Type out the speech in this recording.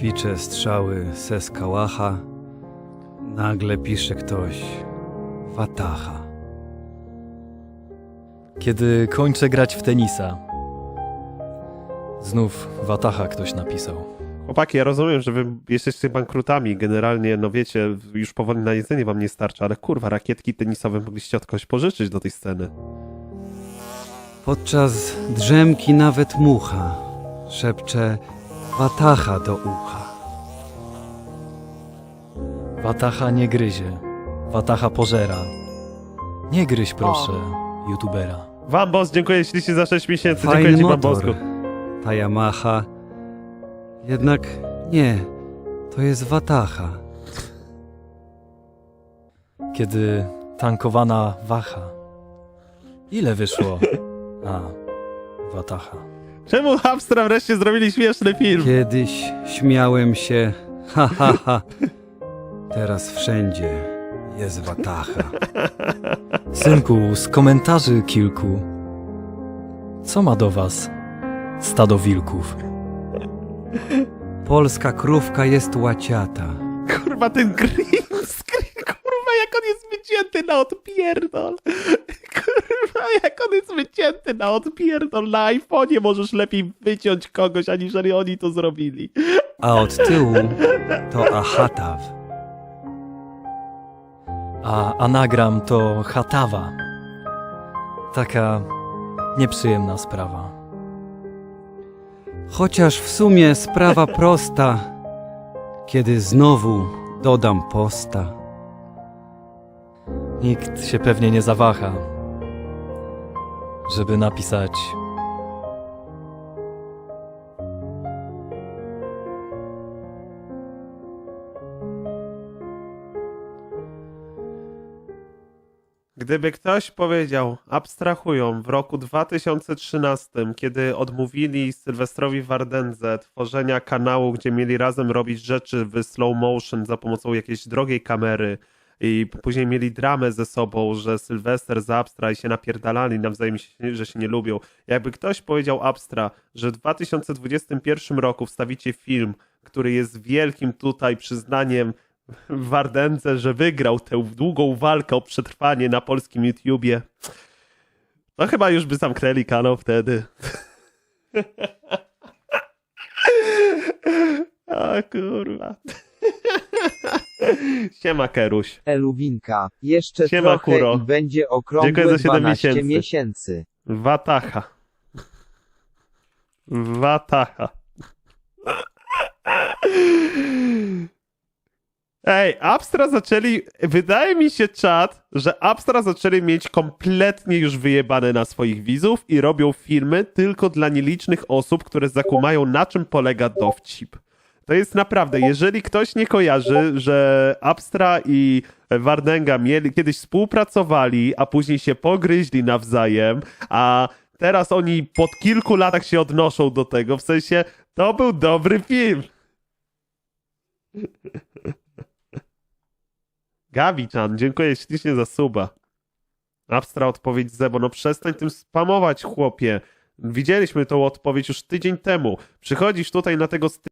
Kwicze strzały se skałacha. Nagle pisze ktoś Wataha. Kiedy kończę grać w tenisa. Znów Wataha ktoś napisał. Chłopaki, ja rozumiem, że wy jesteście bankrutami. Generalnie, no wiecie, już powoli na jedzenie wam nie starcza, ale kurwa, rakietki tenisowe mogliście od kogoś pożyczyć do tej sceny. Podczas drzemki nawet mucha szepcze Wataha do ucha. Wataha nie gryzie. Wataha pożera. Nie gryź proszę, youtubera. Wam, boss, dziękuję ślicznie za 6 miesięcy. dziękuję Fajny ci, wam, motor. bosku. Ta Yamaha. Jednak nie, to jest Wataha. Kiedy tankowana waha. Ile wyszło? A, Wataha. Czemu Hamstra wreszcie zrobili śmieszny film? Kiedyś śmiałem się, ha ha ha. Teraz wszędzie jest Wataha. Synku, z komentarzy kilku. Co ma do was stado wilków? Polska krówka jest łaciata. Kurwa, ten green screen, kurwa, jak on jest wycięty na odpierdol. Kurwa, jak on jest wycięty na odpierdol. Na iPhone'ie możesz lepiej wyciąć kogoś, aniżeli oni to zrobili. A od tyłu to Ahataw. A anagram to chatawa. Taka nieprzyjemna sprawa. Chociaż w sumie sprawa prosta, kiedy znowu dodam posta. Nikt się pewnie nie zawaha, żeby napisać. Gdyby ktoś powiedział, abstrahują, w roku 2013, kiedy odmówili Sylwestrowi Wardędze tworzenia kanału, gdzie mieli razem robić rzeczy w slow motion za pomocą jakiejś drogiej kamery i później mieli dramę ze sobą, że Sylwester z Abstra i się napierdalali nawzajem, że się nie lubią. Jakby ktoś powiedział Abstra, że w 2021 roku wstawicie film, który jest wielkim tutaj przyznaniem Wardędze, że wygrał tę długą walkę o przetrwanie na polskim YouTubie. To chyba już by zamknęli kanał wtedy. A kurwa. Siema Keruś. Eluwinka, jeszcze Siema, trochę Kuro. i będzie okrągłe Dziękuję za siedem 12 miesięcy. miesięcy. Watacha. Watacha. Ej, Abstra zaczęli. Wydaje mi się, czat, że Abstra zaczęli mieć kompletnie już wyjebane na swoich widzów i robią filmy tylko dla nielicznych osób, które zakumają, na czym polega dowcip. To jest naprawdę, jeżeli ktoś nie kojarzy, że Abstra i Wardenga mieli, kiedyś współpracowali, a później się pogryźli nawzajem, a teraz oni po kilku latach się odnoszą do tego, w sensie to był dobry film. Gawi-chan, dziękuję ślicznie za suba. Abstra odpowiedź Zebo, no przestań tym spamować, chłopie. Widzieliśmy tą odpowiedź już tydzień temu. Przychodzisz tutaj na tego